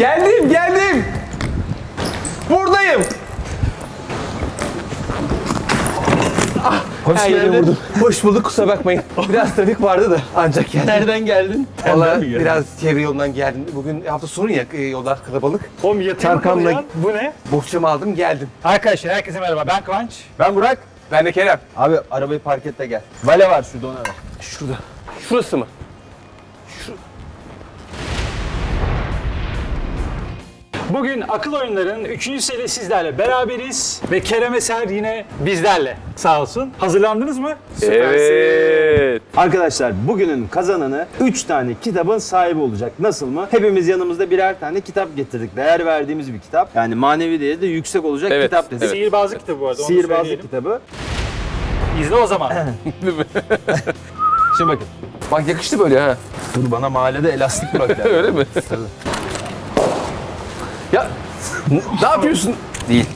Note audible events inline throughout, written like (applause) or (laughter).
Geldim, geldim. Buradayım. Hoş Her yere geldin. vurdum. Hoş bulduk, kusura bakmayın. Biraz trafik vardı da ancak geldim. Nereden geldin? Valla geldin? biraz çevre yolundan geldim. Bugün hafta sonu ya, e, yollar kalabalık. Oğlum yatayım ya. Bu ne? Bohçamı aldım, geldim. Arkadaşlar herkese merhaba. Ben Kıvanç. Ben Burak. Ben de Kerem. Abi arabayı park et de gel. Vale var şurada ona ver. Şurada. Şurası mı? Bugün akıl oyunlarının 3. seri sizlerle beraberiz. Ve Kerem Eser yine bizlerle. Sağ olsun. Hazırlandınız mı? Evet. Arkadaşlar bugünün kazananı 3 tane kitabın sahibi olacak. Nasıl mı? Hepimiz yanımızda birer tane kitap getirdik. Değer verdiğimiz bir kitap. Yani manevi değeri de yüksek olacak Evet, kitap dedik. evet. Sihirbazlık kitabı bu arada. onu Sihirbazlık söyleyelim. kitabı. İzle o zaman. (laughs) (laughs) Şimdi bakın. Bak yakıştı böyle ha. Dur bana mahallede elastik bırak. (laughs) Öyle mi? Ya ne yapıyorsun? Değil.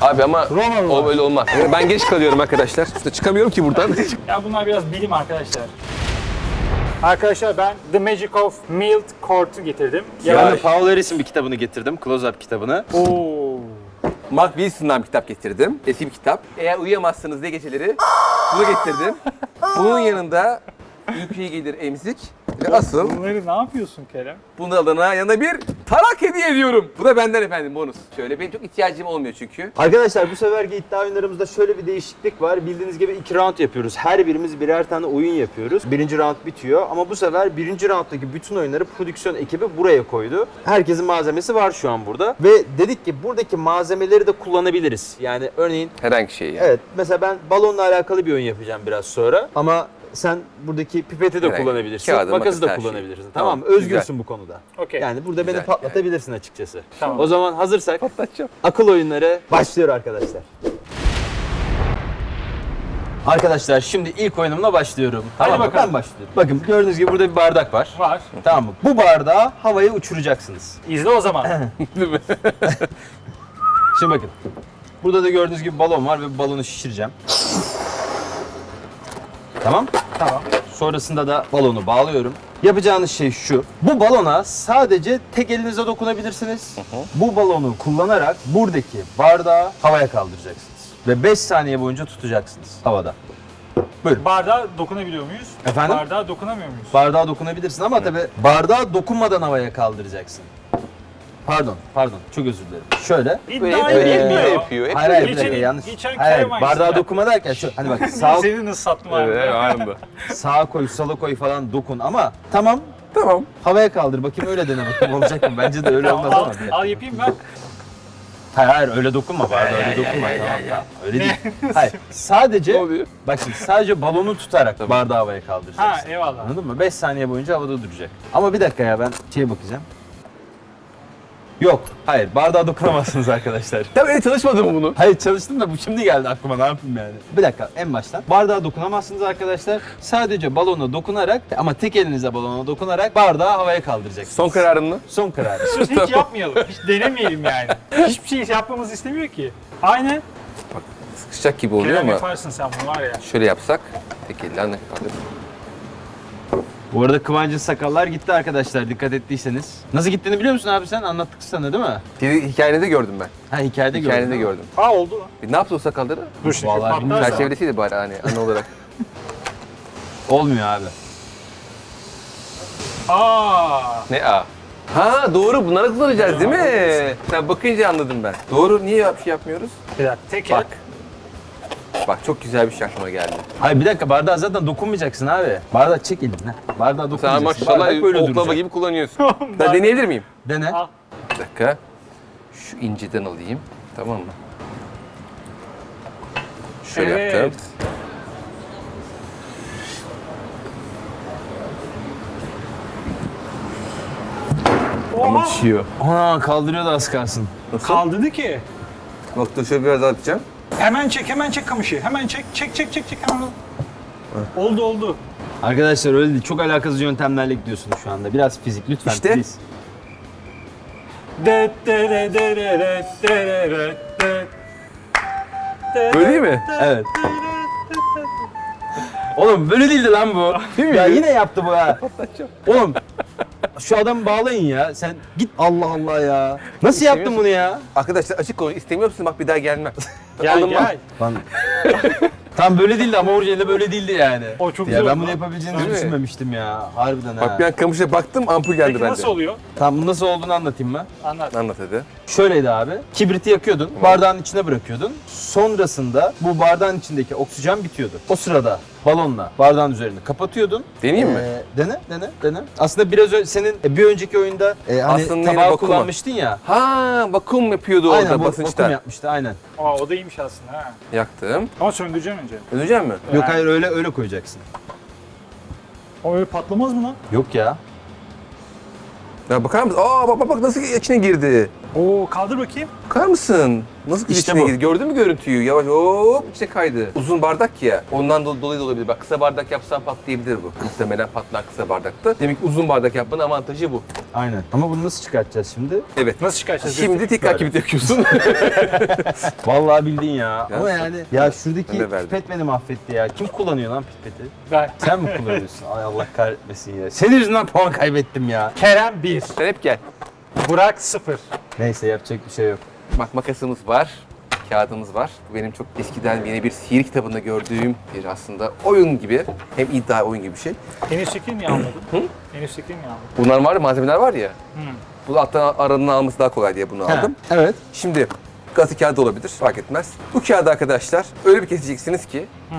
Abi ama Roman o böyle olmaz. Ben geç kalıyorum arkadaşlar. İşte çıkamıyorum ki buradan. (laughs) ya bunlar biraz bilim arkadaşlar. Arkadaşlar ben The Magic of Mild Court'u getirdim. Ben de Paul Harris'in bir kitabını getirdim. Close Up kitabını. Oo. Mark Wilson'dan bir kitap getirdim. Eski bir kitap. Eğer uyuyamazsınız diye geceleri bunu getirdim. (laughs) Bunun yanında iyi gelir emzik ve asıl Bunları ne yapıyorsun Kerem? bunun adına yanına bir tarak hediye ediyorum. Bu da benden efendim bonus. Şöyle benim çok ihtiyacım olmuyor çünkü. Arkadaşlar bu seferki iddia oyunlarımızda şöyle bir değişiklik var. Bildiğiniz gibi iki round yapıyoruz. Her birimiz birer tane oyun yapıyoruz. Birinci round bitiyor ama bu sefer birinci rounddaki bütün oyunları prodüksiyon ekibi buraya koydu. Herkesin malzemesi var şu an burada. Ve dedik ki buradaki malzemeleri de kullanabiliriz. Yani örneğin Herhangi şey yani. evet mesela ben balonla alakalı bir oyun yapacağım biraz sonra ama sen buradaki pipeti de Herhangi. kullanabilirsin. Kağıdı, makası da her şeyi. kullanabilirsin. Tamam, Tamam, mı? güzel. Özgürsün bu konuda. Okey. Yani burada beni Güzel, patlatabilirsin açıkçası. Tamam. O zaman hazırsak Patlatacağım. akıl oyunları başlıyor arkadaşlar. Arkadaşlar şimdi ilk oyunumla başlıyorum. Tamam mı? bakalım. Ben başlıyorum. Bakın gördüğünüz gibi burada bir bardak var. Var. Tamam mı? Bu bardağı havaya uçuracaksınız. İzle o zaman. (laughs) Şimdi bakın. Burada da gördüğünüz gibi balon var ve balonu şişireceğim. Tamam. tamam. Sonrasında da balonu bağlıyorum. Yapacağınız şey şu. Bu balona sadece tek elinize dokunabilirsiniz. Bu balonu kullanarak buradaki bardağı havaya kaldıracaksınız. Ve 5 saniye boyunca tutacaksınız havada. Bardağa dokunabiliyor muyuz? Efendim? Bardağa dokunamıyor muyuz? Bardağa dokunabilirsin ama tabii bardağı dokunmadan havaya kaldıracaksın. Pardon, pardon. Çok özür dilerim. Şöyle. Böyle İddia hep böyle edilmiyor. yapıyor. Hep Hayır böyle hayır bir Geçen- dakika yanlış. geçen Hayır, Kerem bardağa aynısını dokunma derken şu hani bak (laughs) sağ, Seni nasıl sattım abi? Evet, anında. sağa koy, sola koy falan dokun ama tamam Tamam. havaya kaldır bakayım öyle dene bakayım olacak mı? Bence de öyle olmaz al, ama. al yapayım ben. Hayır hayır öyle dokunma bardağa öyle dokunma tamam tamam. Öyle değil. Hayır sadece oluyor? bak şimdi sadece balonu tutarak bardağı havaya kaldıracaksın. Ha eyvallah. Anladın mı? 5 saniye boyunca havada duracak. Ama bir dakika ya ben şeye bakacağım. Yok. Hayır. Bardağa dokunamazsınız arkadaşlar. Tabii öyle çalışmadım bunu. Hayır çalıştım da bu şimdi geldi aklıma ne yapayım yani. Bir dakika en baştan. Bardağa dokunamazsınız arkadaşlar. Sadece balona dokunarak ama tek elinizle balona dokunarak bardağı havaya kaldıracaksınız. Son kararın mı? Son karar. Söz hiç yapmayalım. Hiç denemeyelim yani. Hiçbir şey yapmamızı istemiyor ki. Aynen. Sıkışacak gibi oluyor Kerem ama yaparsın sen bunu var ya. şöyle yapsak tek elle anne kalır. Bu arada Kıvancın sakallar gitti arkadaşlar dikkat ettiyseniz. Nasıl gittiğini biliyor musun abi sen? Anlattık sana değil mi? Hikayede gördüm ben. Ha hikayede gördüm. Hikayede gördüm. Ha oldu lan. Bir ne yaptı o sakalları? Dur şimdi Vallahi patlarsa. bilmiyorum. Çerçevelesiydi bari hani anı olarak. (laughs) Olmuyor abi. Aa. ne a? Ha doğru bunları kullanacağız değil mi? Sen bakınca anladım ben. Doğru niye bir şey yapmıyoruz? Bir dakika tek Bak. Bak çok güzel bir şey aklıma geldi. Hayır bir dakika bardağa zaten dokunmayacaksın abi. Bardağı çek elinden. Bardağa Sen dokunmayacaksın. maşallah Bardak böyle oklava duracak. gibi kullanıyorsun. (laughs) ben deneyebilir miyim? Dene. Al. Bir dakika. Şu inciden alayım. Tamam mı? Şöyle Evet. yaptım. Oha. Düşüyor. Ana kaldırıyor da az kalsın. Kaldırdı ki. Bak dur şöyle biraz daha yapacağım. Hemen çek hemen çek kamışı. Hemen çek çek çek çek çek hemen. ol. Oldu oldu. Arkadaşlar öyle değil. Çok alakasız yöntemlerle gidiyorsunuz şu anda. Biraz fizik lütfen. İşte. please. De de de de de de de de de. Böyle değil mi? Evet. Oğlum böyle değildi lan bu. (laughs) ya yine yaptı bu ha. Oğlum şu adamı bağlayın ya. Sen git Allah Allah ya. Nasıl yaptın bunu ya? Arkadaşlar açık konuş. İstemiyor musun? Bak bir daha gelmem. (laughs) Gel Alınmam. gel. Lan. (laughs) Tam böyle değildi ama orijinalde böyle değildi yani. O çok ya güzel ben oldu bunu yapabileceğini Değil mi? düşünmemiştim ya. Harbiden ha. Bak bir an kamışa baktım ampul geldi Peki bende. nasıl oluyor? Tamam bunun nasıl olduğunu anlatayım mı? Anlat. Anlat hadi. Şöyleydi abi. Kibriti yakıyordun, bardağın içine bırakıyordun. Sonrasında bu bardağın içindeki oksijen bitiyordu. O sırada balonla bardağın üzerini kapatıyordun. Deneyeyim mi? Ee, dene, dene, dene. Aslında biraz önce senin e, bir önceki oyunda e, hani Aslında yine tabağı vakum. kullanmıştın ya. Ha vakum yapıyordu Aynen orada bu- vakum basınçtan. yapmıştı aynen. Aa o da iyiymiş aslında ha. Yaktım. Ama söndüreceğim önce. Ödeyecek mi? Yok Ha. hayır öyle öyle koyacaksın. O öyle patlamaz mı lan? Yok ya. Ya bakar mısın? Aa bak bak bak nasıl içine girdi. Oo kaldır bakayım. Bakar mısın? Nasıl İşte içine bu. girdi? Gördün mü görüntüyü? Yavaş hop içine kaydı. Uzun bardak ya. Ondan do- dolayı da olabilir. Bak kısa bardak yapsan patlayabilir bu. Muhtemelen patlar kısa bardakta. Demek ki uzun bardak yapmanın avantajı bu. Aynen. Ama bunu nasıl çıkartacağız şimdi? Evet. Nasıl çıkartacağız? Şimdi tekrar kibrit yakıyorsun. (laughs) Vallahi bildin ya. Ama yani ya şuradaki pipet beni mahvetti ya. Kim kullanıyor lan pipeti? Ben. Sen mi kullanıyorsun? Ay Allah kahretmesin ya. Senin yüzünden puan kaybettim ya. Kerem 1. Sen hep gel. Burak 0. Neyse yapacak bir şey yok. Bak makasımız var. Kağıdımız var. Bu benim çok eskiden yine bir sihir kitabında gördüğüm bir aslında oyun gibi. Hem iddia oyun gibi bir şey. En üsttekini niye almadın? Hı? En üsttekini niye almadın? Bunlar var ya malzemeler var ya. Hı. Bu alttan aranın alması daha kolay diye bunu aldım. Evet. Şimdi gazete kağıdı olabilir fark etmez. Bu kağıdı arkadaşlar öyle bir keseceksiniz ki Hı.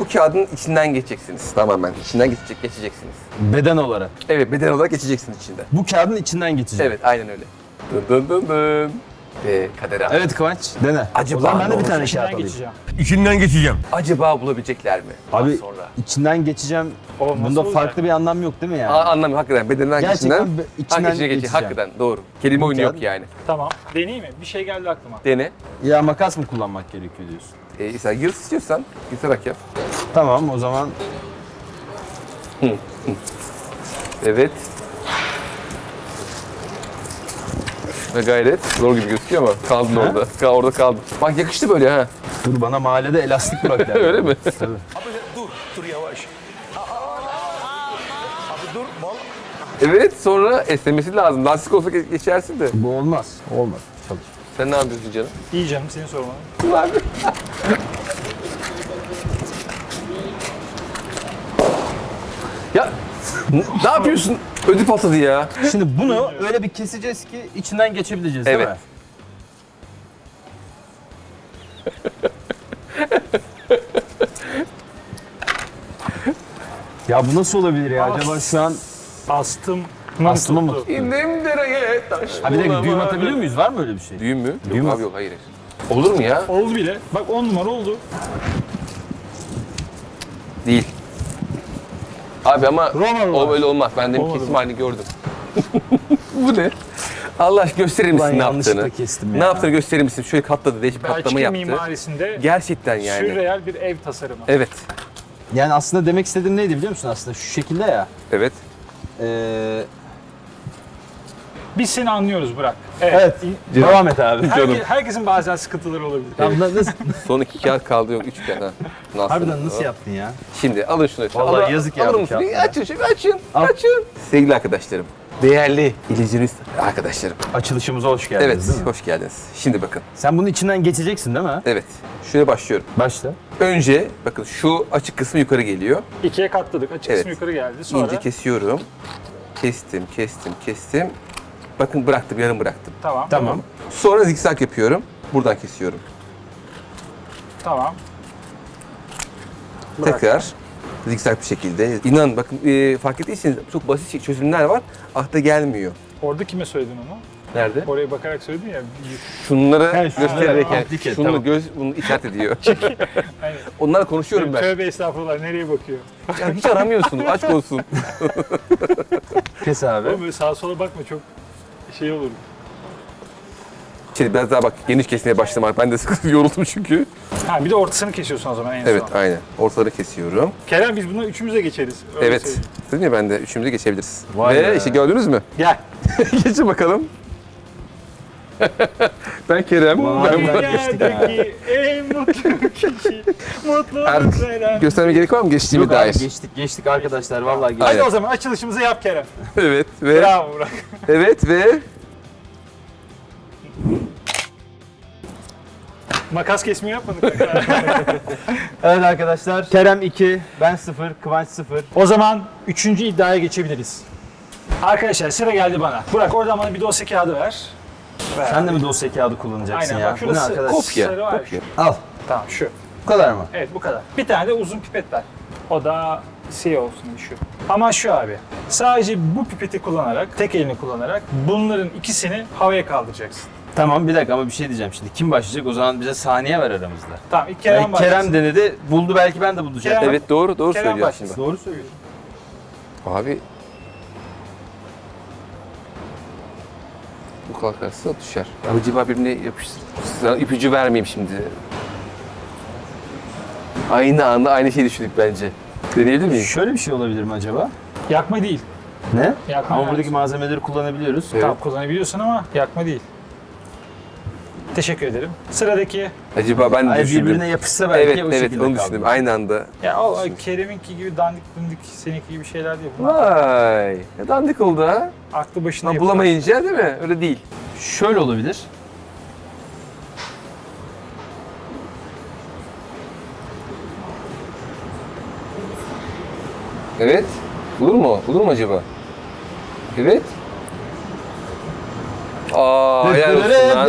Bu kağıdın içinden geçeceksiniz. Tamamen içinden geçecek, geçeceksiniz. Beden olarak. Evet beden olarak geçeceksiniz içinden. Bu kağıdın içinden geçecek. Evet aynen öyle. Dın dın dın dın. Ve kader abi. Evet Kıvanç. Dene. Acaba o zaman ben de ne bir tane kağıt İçinden alayım. geçeceğim. İçinden geçeceğim. Acaba bulabilecekler mi? Abi sonra. içinden geçeceğim. O nasıl Bunda olacak? farklı bir anlam yok değil mi yani? Aa, anlamıyorum hakikaten bedeninden Gerçekten geçinden. be- içinden geçiyor. geçeceğim. Hakikaten doğru. Kelime oyunu yok yani. Tamam. Deneyeyim mi? Bir şey geldi aklıma. Dene. Ya makas mı kullanmak gerekiyor diyorsun? Ee, İsa yırt istiyorsan yırtarak yap. Tamam o zaman Evet. Ve gayret. Zor gibi gözüküyor ama kaldın orada. Kal, orada kaldın. Bak yakıştı böyle ha. dur bana mahallede elastik bırak (laughs) derler. Öyle mi? Tabii. Dur, dur yavaş. Abi dur, bal. Evet sonra esnemesi lazım. Lastik olsa ge- geçersin de. Bu olmaz. Olmaz. Çalış. Sen ne yapıyorsun canım? İyi canım seni sormalı. Ya n- ne yapıyorsun? Ödü patladı ya. Şimdi bunu öyle bir keseceğiz ki içinden geçebileceğiz değil Evet. mi? (laughs) ya bu nasıl olabilir ya? Acaba şu an Astım. Astıma mı. İndim dereye taş Ha bir dakika düğüm bulamadım. atabiliyor muyuz? Var mı öyle bir şey? Düğüm mü? Düğüm yok abi yok hayır. Olur mu ya? Oldu bile. Bak 10 numara oldu. Değil. Abi ama Roman o var. böyle olmaz. Ben demin Olmadı kesim mı? halini gördüm. (laughs) Bu ne? Allah aşkına gösterir misin ne yanlışlıkla yaptığını? kestim ya. Ne yaptığını gösterir misin? Şöyle katladı, değişik katlama Belçika yaptı. mimarisinde Gerçekten yani. sürreel bir ev tasarımı. Evet. Yani aslında demek istediğim neydi biliyor musun aslında? Şu şekilde ya. Evet. Ee, Biz seni anlıyoruz Burak. Evet. evet. Devam et abi. Herke- herkesin bazen sıkıntıları olabilir. Tamam, na- nasıl, Son iki kağıt kaldı yok üç kağıt. Ha. Nasıl? harbiden nasıl yaptın ya? Şimdi alın şunu. Vallahi Alın- yazık ya bu mısın? kağıtlara. Açın şunu açın. Al. Açın. Sevgili arkadaşlarım. Değerli illüzyonist arkadaşlarım. Açılışımıza hoş geldiniz Evet, değil mi? hoş geldiniz. Şimdi bakın. Sen bunun içinden geçeceksin değil mi? Evet. Şöyle başlıyorum. Başla. Önce bakın şu açık kısmı yukarı geliyor. İkiye katladık. Açık Evet. kısmı yukarı geldi. Sonra İnce kesiyorum. Kestim, kestim, kestim. Bakın bıraktım, yarım bıraktım. tamam. Tamam. Sonra zikzak yapıyorum. Buradan kesiyorum. Tamam. Bırak. Tekrar zikzak bir şekilde. İnan bakın e, fark ettiyseniz çok basit çözümler var. Akla gelmiyor. Orada kime söyledin onu? Nerede? Oraya bakarak söyledin ya. Şunları He, şunları göstererek şunu tamam. göz bunu işaret ediyor. (laughs) Aynen. Onlarla konuşuyorum ben. Tövbe estağfurullah nereye bakıyor? Ya hiç aramıyorsun. Aşk olsun. (laughs) Kes abi. Oğlum böyle sağa sola bakma çok şey olur. Şimdi biraz daha bak geniş kesmeye başladım artık. Ben de sıkıldım (laughs) yoruldum çünkü. Ha bir de ortasını kesiyorsun o zaman en Evet son. aynen. Ortaları kesiyorum. Kerem biz bunu üçümüze geçeriz. Öyle evet. söyleyeyim. Dedim ya ben de üçümüzde geçebiliriz. Vay Ve be. işte gördünüz mü? Gel. (laughs) Geçin bakalım. (laughs) ben Kerem. Vay ben. Dünyadaki en mutlu kişi. Mutlu Er- mutlu Göstermeye gerek var mı geçtiğimi Yok abi, dair? geçtik geçtik arkadaşlar vallahi geçtik. Hadi Aynen. o zaman açılışımızı yap Kerem. (laughs) Evet ve Bravo Burak. evet ve Makas kesmeyi yapmadık. (laughs) Evet arkadaşlar Kerem 2, ben 0, Kıvanç 0. o zaman üçüncü iddiaya geçebiliriz. Arkadaşlar sıra geldi bana. Burak oradan bana bir dosya kağıdı ver. Ver. Sen de mi dosya kağıdı kullanacaksın Aynen ya? bak Bu ne şurası arkadaş? kopya. sarı var. kopya. Al. Tamam şu. Bu kadar mı? Evet bu kadar. Bir tane de uzun pipet ver. O da şey olsun şu. Ama şu abi. Sadece bu pipeti kullanarak, tek elini kullanarak bunların ikisini havaya kaldıracaksın. Tamam bir dakika ama bir şey diyeceğim şimdi. Kim başlayacak? O zaman bize saniye ver aramızda. Tamam ilk Kerem Kerem, başlasın. Kerem denedi. Buldu belki ben de bulacağım. Kerem- Evet doğru doğru Kerem söylüyorsun başlasın. Doğru söylüyorsun. Abi bu kalkarsa düşer. Acaba birbirine yapıştır. Sana ipucu vermeyeyim şimdi. Aynı anda aynı şeyi düşündük bence. Deneyebilir miyim? Şöyle bir şey olabilir mi acaba? Yakma değil. Ne? Yakma Ama yani. buradaki malzemeleri kullanabiliyoruz. Evet. Tamam kullanabiliyorsun ama yakma değil. Teşekkür ederim. Sıradaki Acaba ben Ay düşündüm. birbirine yapışsa belki Evet o evet şekilde onu kaldı. düşündüm. Aynı anda. ya o Kerem'inki gibi dandik dundik seninki gibi şeyler değil. Bunlar Vay. Ne dandik oldu ha? Aklı başına yapılan- bulamayınca değil mi? Öyle değil. Şöyle olabilir. Evet. Bulur mu? Bulur mu acaba? Evet. Aa, helal olsun lan.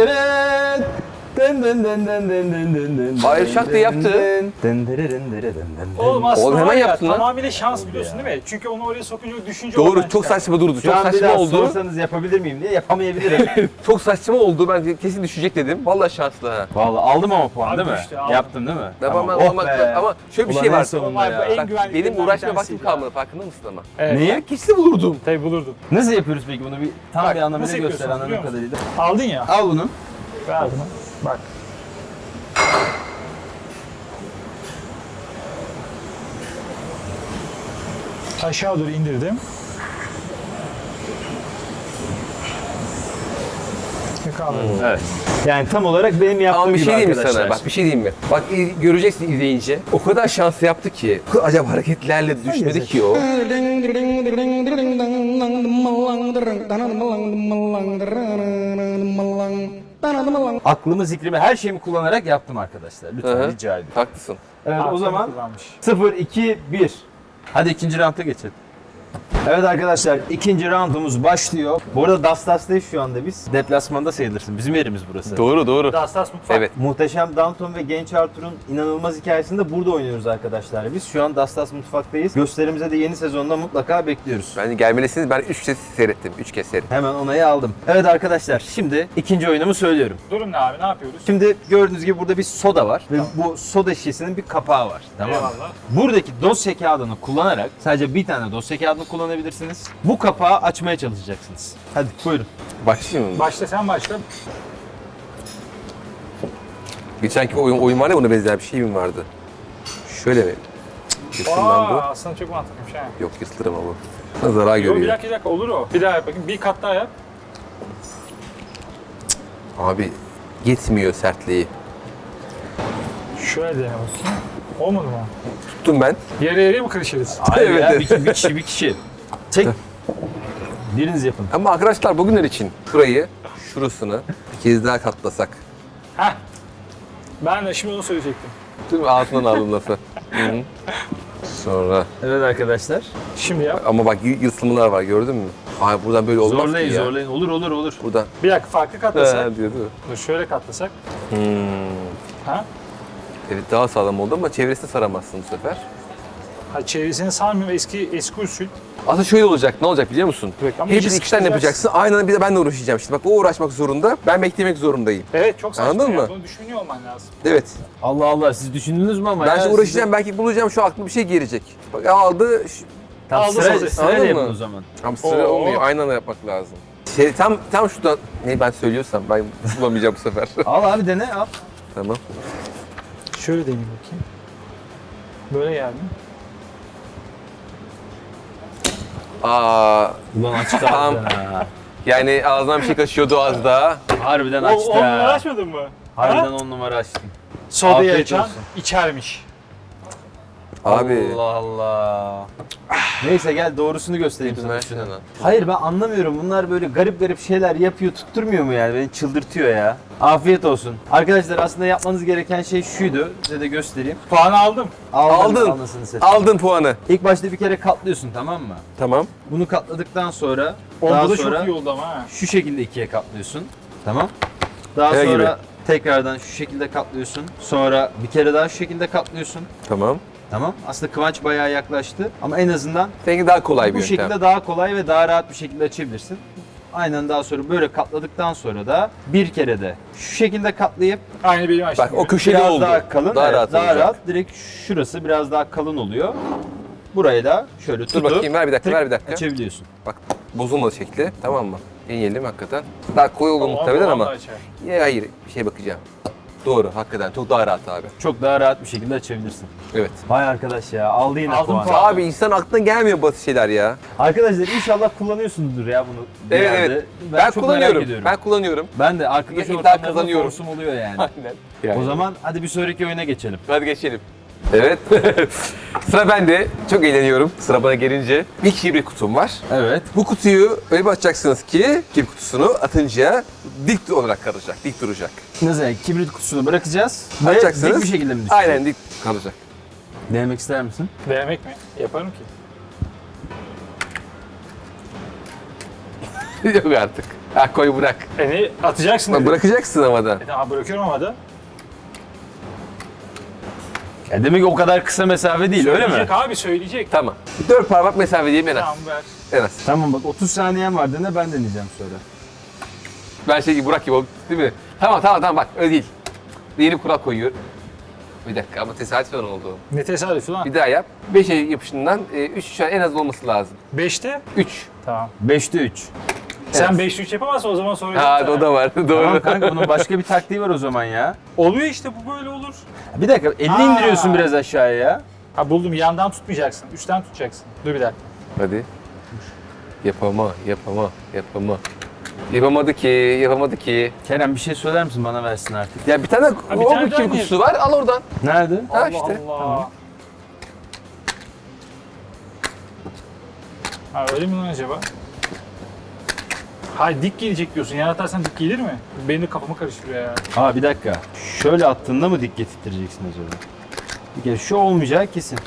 Hayır, şak diye yaptı. Dın dın. Oğlum aslında Oğlum hemen var ya, yaptın lan. tamamıyla şans biliyorsun değil mi? Çünkü onu oraya sokunca düşünce Doğru, oradan çok çıkar. saçma durdu. Şu Çok an bir saçma daha oldu. sorsanız yapabilir miyim diye yapamayabilirim. (laughs) Çok saçma oldu. Ben kesin düşecek dedim. Vallahi şanslı ha. Vallahi aldım ama puan Abi değil mi? aldım. Yaptım değil mi? Tamam, ama, oh be. ama şöyle bir Ulan şey en var. sonunda Vay be, ya. en Bak, güvenliklerinden benim uğraşmaya bir vaktim kalmadı. Farkında mısın ama? Evet. Niye? Kesin bulurdum. Tabii bulurdun. Nasıl yapıyoruz peki bunu bir tam Bak, bir anlamıyla nasıl göster anladığım biliyor musun? kadarıyla. Aldın ya. Al bunu. Ver bunu. Bak. Aşağı doğru indirdim. Yakaladım. Evet. Yani tam olarak benim yaptığım Ama bir gibi şey diyeyim mi arkadaşlar. sana? Bak bir şey diyeyim mi? Bak i- göreceksin izleyince. O kadar şanslı yaptı ki. Acaba hareketlerle düşmedi ki o. Aklımı, zikrimi, her şeyimi kullanarak yaptım arkadaşlar. Hı Lütfen hı. rica ediyorum. Haklısın. Evet o zaman kullanmış. 0, 2, 1. Hadi ikinci rounda geçelim. Evet arkadaşlar ikinci roundumuz başlıyor. Bu arada Dastas'tayız şu anda biz. Deplasmanda sayılırsın. Bizim yerimiz burası. Doğru doğru. Dastas mutfak. Evet. Muhteşem Downton ve Genç Arthur'un inanılmaz hikayesini de burada oynuyoruz arkadaşlar biz. Şu an Dastas mutfaktayız. Gösterimize de yeni sezonda mutlaka bekliyoruz. Bence gelmelisiniz. Ben 3 kez seyrettim. 3 kez seyrettim. Hemen onayı aldım. Evet arkadaşlar şimdi ikinci oyunumu söylüyorum. Durum ne abi? Ne yapıyoruz? Şimdi gördüğünüz gibi burada bir soda var ve bu soda şişesinin bir kapağı var. Tamam mı? Eyvallah. Buradaki dosya kağıdını kullanarak sadece bir tane dosya kağıdını kullanabilirsiniz. Bu kapağı açmaya çalışacaksınız. Hadi buyurun. Başlayayım mı? Başla sen başla. Geçenki oyun, oyun var ya buna benzer bir şey mi vardı? Şöyle mi? Yırtın lan Aa, bu. aslında çok mantıklıymış ha. Yok yırtılır ama bu. Zarar Yok bir görüyor. dakika bir dakika olur o. Bir daha yap bakayım. Bir kat daha yap. Abi yetmiyor sertliği. Şöyle dene bakayım. Olmadı mı? Tuttum ben. Yarı yarıya mı karışırız? (laughs) Hayır Evet, ya evet. bir, kişi, bir kişi bir kişi. Çek. Biriniz yapın. Ama arkadaşlar bugünler için şurayı, şurasını bir kez daha katlasak. Heh. Ben de şimdi onu söyleyecektim. Değil mi? Ağzından aldım lafı. Hı (laughs) hı. Sonra. Evet arkadaşlar. Şimdi yap. Ama bak y- yırtılmalar var gördün mü? Ay buradan böyle olmaz Zorlayın ki ya. zorlayın. Olur olur olur. Buradan. Bir dakika farklı katlasak. Ha, diyor değil mi? Dur şöyle katlasak. Hmm. Ha? Evet daha sağlam oldu ama çevresini saramazsın bu sefer. Ha çevresini sarmıyorum eski eski usul. Aslında şöyle olacak, ne olacak biliyor musun? Evet, ama iki tane yapacaksın, aynı anda bir de ben de uğraşacağım işte. Bak o uğraşmak zorunda, ben beklemek zorundayım. Evet çok saçma Anladın ya. mı? Bunu düşünüyor olman lazım. Evet, Allah Allah siz düşündünüz mü ama ben ya? şimdi uğraşacağım, belki bulacağım, şu aklıma bir şey gelecek. Bak aldı, ş- Tamam, Aldı sıra, sözü. sırayla Anladın yapın mı? o zaman. ama sıra Oo. olmuyor, aynı anda yapmak lazım. Şey, tam tam şuradan, ne ben söylüyorsam ben (laughs) bulamayacağım bu sefer. Al abi dene al. tamam. Şöyle deneyeyim bakayım. Böyle geldi. Aa, Ulan açtı Tamam. harbiden ha. yani ağzından bir şey kaçıyordu az daha. Harbiden O, açtı onunla ha. uğraşmadın mı? Harbiden Ha? on numara açtın. Sodayı Afiyet açan olsun. içermiş. Abi. Allah Allah. Neyse gel doğrusunu göstereyim sana. Lan. Hayır ben anlamıyorum. Bunlar böyle garip garip şeyler yapıyor, tutturmuyor mu yani? Beni çıldırtıyor ya. Afiyet olsun. Arkadaşlar aslında yapmanız gereken şey şuydu. Size de göstereyim. Puanı aldım. Aldın. Anasını satayım. Aldın puanı. İlk başta bir kere katlıyorsun tamam mı? Tamam. Bunu katladıktan sonra daha Onda da sonra çok iyi oldu ama ha. şu şekilde ikiye katlıyorsun. Tamam. Daha Ne sonra gibi? tekrardan şu şekilde katlıyorsun. Sonra bir kere daha şu şekilde katlıyorsun. Tamam. Tamam. Aslında kıvanç bayağı yaklaştı ama en azından Seninki daha kolay bir bu yöntem. şekilde daha kolay ve daha rahat bir şekilde açabilirsin. Aynen daha sonra böyle katladıktan sonra da bir kere de şu şekilde katlayıp Aynı benim açtığım Bak o gibi. köşeli biraz oldu. daha kalın, Daha evet, rahat daha olacak. rahat. Direkt şurası biraz daha kalın oluyor. Burayı da şöyle Dur tutup bakayım ver bir dakika tık ver bir dakika. açabiliyorsun. Bak bozulmadı şekli tamam mı? Deneyelim hakikaten. Daha koyu olur Ama muhtemelen ama. vallahi açar. Ya hayır bir şey bakacağım. Doğru hakikaten çok daha rahat abi. Çok daha rahat bir şekilde açabilirsin. Evet. Vay arkadaş ya aldı yine Aldım puanı. puanı. Abi insan aklına gelmiyor basit şeyler ya. Arkadaşlar inşallah kullanıyorsunuzdur ya bunu. bir Evet yerde. evet. Ben, Ben, çok kullanıyorum. merak ediyorum. Ben kullanıyorum. Ben de arkadaş ortamlarında kazanıyorum. forsum oluyor yani. (laughs) Aynen. O zaman hadi bir sonraki oyuna geçelim. Hadi geçelim. Evet. (laughs) Sıra bende. Çok eğleniyorum. Sıra bana gelince. Bir kibrit kutum var. Evet. Bu kutuyu öyle bir açacaksınız ki kibrit kutusunu atınca dik olarak kalacak, dik duracak. Nasıl yani kibrit kutusunu bırakacağız ve Açacaksınız. dik bir şekilde mi düşecek? Aynen dik kalacak. Denemek ister misin? Denemek mi? Yaparım ki. (laughs) Yok artık. Ha koy bırak. E ne? Atacaksın Bak dedi. bırakacaksın ama da. E tamam bırakıyorum ama da. Ya demek ki o kadar kısa mesafe değil öyle mi? Söyleyecek abi söyleyecek. Tamam. Dört parmak mesafe diyeyim en az. Tamam ver. En az. Tamam bak 30 saniyen var dene ben deneyeceğim sonra. Ben şey gibi Burak gibi oldum, değil mi? Tamam tamam tamam bak öyle değil. Yeni kural koyuyor. Bir dakika ama tesadüfen oldu. Ne tesadüf lan. Bir daha yap. 5'e yapışından 3 şu an en az olması lazım. Beşte. 3. Tamam. 5'te 3. Sen 5'te 3 yapamazsın o zaman sonra. Ha o da var. (laughs) Doğru. Tamam kanka bunun başka bir taktiği var o zaman ya. Oluyor işte bu böyle olur. Bir dakika elini Aa. indiriyorsun biraz aşağıya ya. Ha buldum yandan tutmayacaksın. Üstten tutacaksın. Dur bir dakika. Hadi. Yapama, yapama, yapama. Yapamadı ki, yapamadı ki. Kerem bir şey söyler misin bana versin artık. Ya bir tane bir o tane daha kim niye- kutusu var, al oradan. Nerede? Ha Allah işte. Allah. Ha öyle mi lan acaba? Hayır dik gelecek diyorsun. Yan atarsan dik gelir mi? Benim de kafamı karıştırıyor ya. Aa bir dakika. Şöyle attığında mı dik getirteceksin acaba? Bir kere şu olmayacak kesin.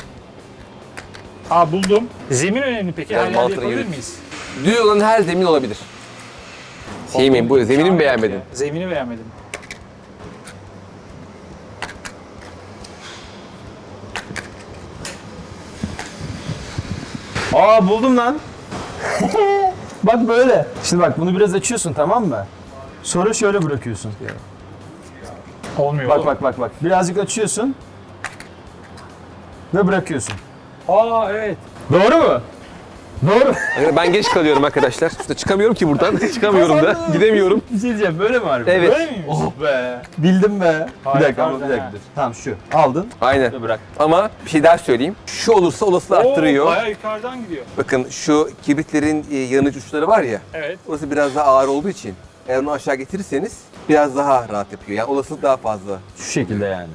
Ha buldum. Zemin önemli peki. Yani Her yerde yapabilir yürüt. miyiz? Düz olan her zemin olabilir. Sevmeyin bu zemini mi beğenmedin? ya. Zemini beğenmedim. Aa buldum lan. (laughs) bak böyle. Şimdi bak bunu biraz açıyorsun tamam mı? Sonra şöyle bırakıyorsun. Olmuyor Bak oğlum. bak bak bak. Birazcık açıyorsun. Ve bırakıyorsun. Aa evet. Doğru mu? Doğru. Yani Ben geç kalıyorum arkadaşlar. İşte çıkamıyorum ki buradan. (laughs) Çıkamıyorum da. Gidemiyorum. bir şey diyeceğim. Böyle mi harbi? Evet. Böyle miymiş? Oh be. Bildim be. Hayır, bir dakika ama bir harbiden dakika ha. dur. Tamam şu. Aldın Aynen. bırak. Ama bir şey daha söyleyeyim. Şu olursa olasılığı Oo, arttırıyor. Bayağı yukarıdan gidiyor. Bakın şu kibritlerin e, yanıcı uçları var ya. Evet. Orası biraz daha ağır olduğu için eğer onu aşağı getirirseniz biraz daha rahat yapıyor. Yani olasılık daha fazla. Şu şekilde yani.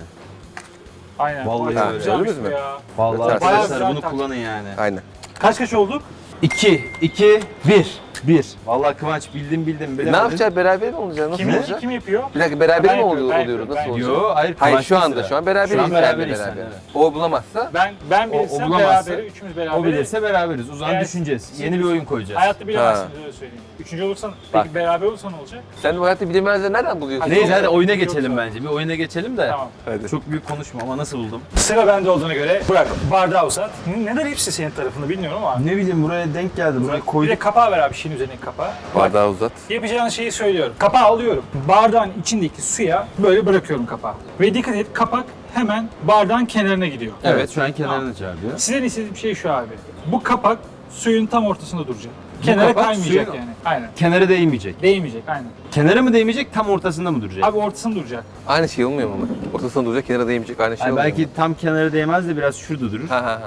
Aynen. Vallahi öyle. güzelmiş Gördünüz bu mü? ya. Vallahi Bayağı arkadaşlar bunu taktik. kullanın yani. Aynen. Kaç kaç olduk? 2, 2, 1. 1. Vallahi Kıvanç bildim bildim bilemedin. Ne yapacağız? Beraber mi olacağız? Nasıl Kim, olacak? kim yapıyor? Bir dakika beraber Ben mi yapıyorum, oluyor, ben oluyoruz? Nasıl yapıyorum, olacak? Yo hayır Hayır şu anda sıra. şu an beraberiz. Şu an beraberiz beraber. senle, evet. O bulamazsa Ben ben O- bilirsem o bulamazsa- berabere, üçümüz beraber. O bilirse beraberiz. O zaman Evet. düşüneceğiz. Yeni bir oyun koyacağız. Hayatta bilemezsiniz öyle söyleyeyim. Üçüncü olursan, Bak. peki beraber olursan ne olacak? sen bu hayatta bilemezleri nereden buluyorsun? Neyse hadi oyuna geçelim bence. Bir oyuna geçelim de. Tamam. Hadi. Çok büyük konuşma ama nasıl buldum? Sıra bende olduğuna göre bırak bardağı uzat. Neden hepsi senin tarafında bilmiyorum ama. Ne bileyim buraya denk geldi. Buraya Bir de koyduk. kapağı ver abi şeyin üzerine kapağı. Bardağı uzat. Yapacağın şeyi söylüyorum. Kapağı alıyorum. Bardağın içindeki suya böyle bırakıyorum kapağı. Ve dikkat et kapak hemen bardağın kenarına gidiyor. Evet şu an kenarını çağırıyor. Sizden istediğim şey şu abi. Bu kapak suyun tam ortasında duracak. Kenara kapak kaymayacak suyun- yani. Aynen. Kenara değmeyecek. Değmeyecek aynen. Kenara mı değmeyecek tam ortasında mı duracak? Abi ortasında duracak. Aynı şey olmuyor mu? Ortasına duracak, kenara değmeyecek. Aynı şey Ay, olmuyor belki mu? tam kenara değmez de biraz şurada durur. Ha ha ha.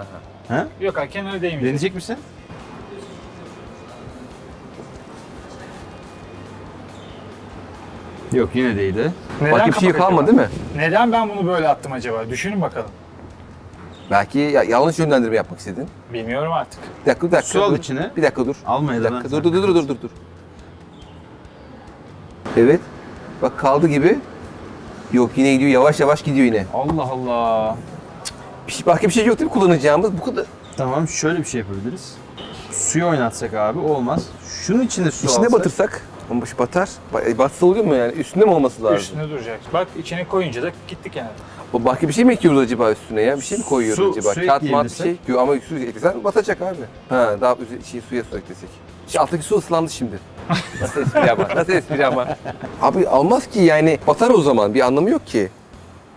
ha. Ha? Yok abi kenara değmeyecek. Deneyecek misin? Yok yine değdi. Neden Başka bir şey kapak kalmadı değil mi? Neden ben bunu böyle attım acaba? Düşünün bakalım. Belki ya- yanlış yönlendirme yapmak istedin. Bilmiyorum artık. Bir dakika, bir dakika. Su al dur. içine. Bir dakika dur. Almayı Bir da dakika dur dur dur dur dur dur. Evet. Bak kaldı gibi. Yok yine gidiyor yavaş yavaş gidiyor yine. Allah Allah. Bir şey, başka bir şey yok değil mi kullanacağımız? Bu kadar. Tamam şöyle bir şey yapabiliriz. Suyu oynatsak abi olmaz. Şunun içine su İçine alsak. batırsak. Ama baş batar. Ba- e, Batsa oluyor mu yani? Üstünde mi olması lazım? Üstüne duracak. Bak içine koyunca da gitti kenara. O başka bir şey mi ekliyoruz acaba üstüne ya? Bir şey mi koyuyoruz Su- acaba? su Kağıt mat bir şey. Yok ama su eklesen batacak abi. Ha daha üze- şey, suya su eklesek. Şu alttaki su ıslandı şimdi. (laughs) Nasıl espri ama? Nasıl espri ama? Abi almaz ki yani. Batar o zaman. Bir anlamı yok ki.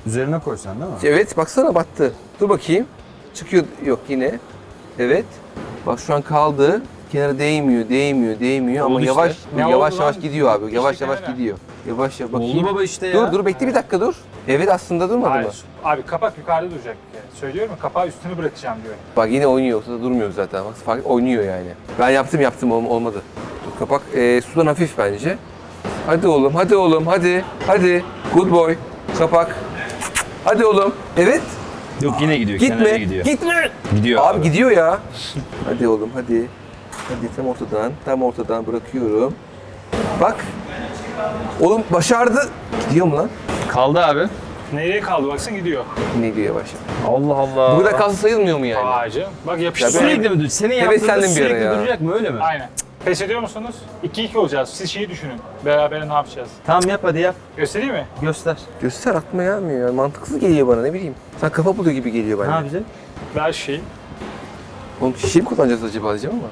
Üzerine koysan değil mi? Evet baksana battı. Dur bakayım. Çıkıyor. Yok yine. Evet. Bak şu an kaldı. Kenara değmiyor, değmiyor, değmiyor ama Oldu işte. yavaş Ne yavaş oldu yavaş lan? gidiyor abi. Yavaş yavaş kenara. gidiyor. Yavaş yavaş bakayım. Oldu baba işte ya. Dur dur bekle bir dakika dur. Evet aslında durmadı mı? Hayır. Abi kapak yukarıda duracak. kere. Söylüyorum ya kapağı üstüne bırakacağım diyor. Bak yine oynuyor. Ortada durmuyor zaten. Bak fark oynuyor yani. Ben yaptım yaptım ol- olmadı. Dur, kapak e, sudan hafif bence. Hadi oğlum, hadi oğlum, hadi. Hadi. Good boy. Kapak. Hadi oğlum. Evet. Yok yine gidiyor. Gitme. gidiyor. Gitme. Gidiyor Abi gidiyor ya. Hadi oğlum hadi. Hadi tam ortadan, tam ortadan bırakıyorum. Bak. Oğlum başardı. Gidiyor mu lan? Kaldı abi. Nereye kaldı baksana gidiyor. Ne yavaş yavaş. Allah Allah. Bu kadar kalsa sayılmıyor mu yani? Ağacı. Bak yapıştı. Ya Sürekli mi dur? Senin yaptığında Heveslendim bir ara sürekli ya. duracak mı öyle mi? Aynen. Pes ediyor musunuz? 2-2 olacağız. Siz şeyi düşünün. Beraber ne yapacağız? Tamam yap hadi yap. Göstereyim mi? Göster. Göster aklıma gelmiyor ya. Mantıksız geliyor bana ne bileyim. Sen kafa buluyor gibi geliyor Ne bana. yapacaksın? Ver şeyi. Oğlum şişe mi kullanacağız acaba diyeceğim ama.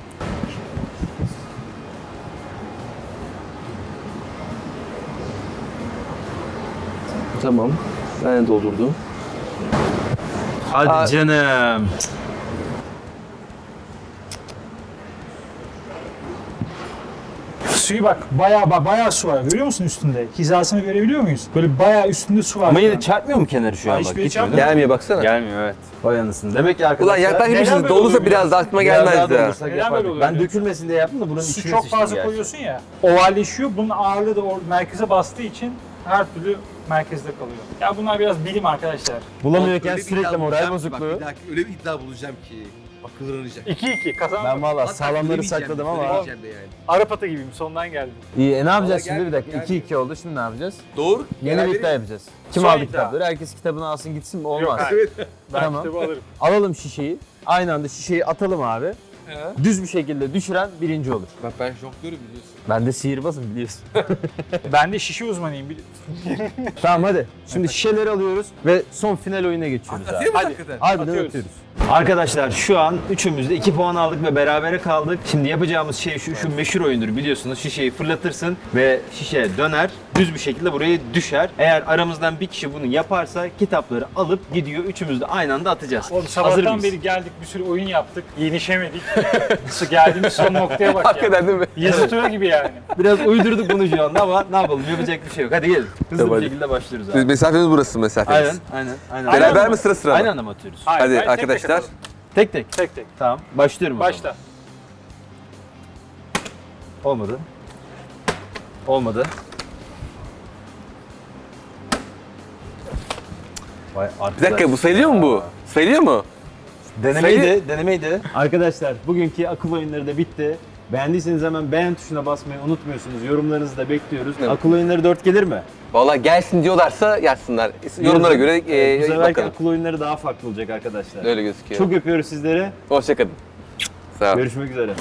Tamam. Ben de doldurdum. Hadi Aa. canım. Suyu bak bayağı bak bayağı su var. Görüyor musun üstünde? Hizasını görebiliyor muyuz? Böyle bayağı üstünde su var. Ama yine çarpmıyor mu kenarı şu an bak? hiçbiri Gitmiyor çarpmıyor. değil mi? Gelmiyor baksana. Gelmiyor evet. Vay anasını. Demek ki arkadaşlar. Ulan yaklaşmışsınız. Neden böyle oluyor biraz da aklıma biraz daha gelmezdi ha. doldursak Neden yapardık. böyle oluyor Ben biliyor dökülmesin diye yaptım da buranın Su içine çok sıçtım fazla gerçi. koyuyorsun ya. Ovalleşiyor. Bunun ağırlığı da merkeze bastığı için her türlü merkezde kalıyor. Ya bunlar biraz bilim arkadaşlar. Bulamıyorken sürekli moral bozukluğu. öyle bir iddia bulacağım ki. Akıl öğrenecek. 2-2 kazandım. Ben valla sağlamları sakladım ama. Arap atı gibiyim sondan geldim. İyi e ne yapacağız Vallahi şimdi bir dakika? gelmiyor, 2-2 oldu şimdi ne yapacağız? Doğru. Yeni bir iddia yapacağız. Kim Son aldı iddia. kitapları? Herkes kitabını alsın gitsin mi? Olmaz. Yok hayır. Ben Tamam. kitabı alırım. Alalım şişeyi. Aynı anda şişeyi atalım abi. Düz bir şekilde düşüren birinci olur. Bak ben jonglörüm biliyorsun. Ben de sihirbazım biliyorsun. (laughs) Ben de şişe uzmanıyım. bili- (laughs) tamam hadi. Şimdi şişeleri alıyoruz ve son final oyuna geçiyoruz abi. Atıyor Hadi. hakikaten? Harbiden Atıyoruz. atıyoruz. Arkadaşlar şu an üçümüz de 2 puan aldık ve berabere kaldık. Şimdi yapacağımız şey şu, şu meşhur oyundur biliyorsunuz. Şişeyi fırlatırsın ve şişe döner. Düz bir şekilde buraya düşer. Eğer aramızdan bir kişi bunu yaparsa kitapları alıp gidiyor. Üçümüz de aynı anda atacağız. Oğlum sabahtan mıyız? beri geldik bir sürü oyun yaptık. Yenişemedik. Geldiğimiz son noktaya (laughs) bak ya. Hakikaten değil mi? Yazı tura gibi yani. Biraz uydurduk bunu şu anda ama ne yapalım yapacak bir şey yok. Hadi gelin. Hızlı Tamam, bir hadi. şekilde başlıyoruz Biz abi. mesafemiz burası mesafemiz. Aynen, aynen, aynen. Beraber mi sıra sıra mı? Aynı anda mı atıyoruz? Hayır, Hadi ben tek tek arkadaşlar. atalım. Tek tek. Tek tek. Tamam. Başlıyorum o zaman. Başla. Olmadı. Olmadı. Vay Bir dakika bu sayılıyor mu bu? Sayılıyor mu? Denemeydi, Sayı- denemeydi. Arkadaşlar bugünkü akıl oyunları da bitti. Beğendiyseniz hemen beğen tuşuna basmayı unutmuyorsunuz. Yorumlarınızı da bekliyoruz. Evet. Akıl oyunları 4 gelir mi? Vallahi gelsin diyorlarsa yazsınlar. Yorumlara göre Evet, bu e, seferki bakalım. akıl oyunları daha farklı olacak arkadaşlar. Öyle gözüküyor. Çok öpüyoruz sizleri. Hoşçakalın. Sağ ol. Görüşmek üzere.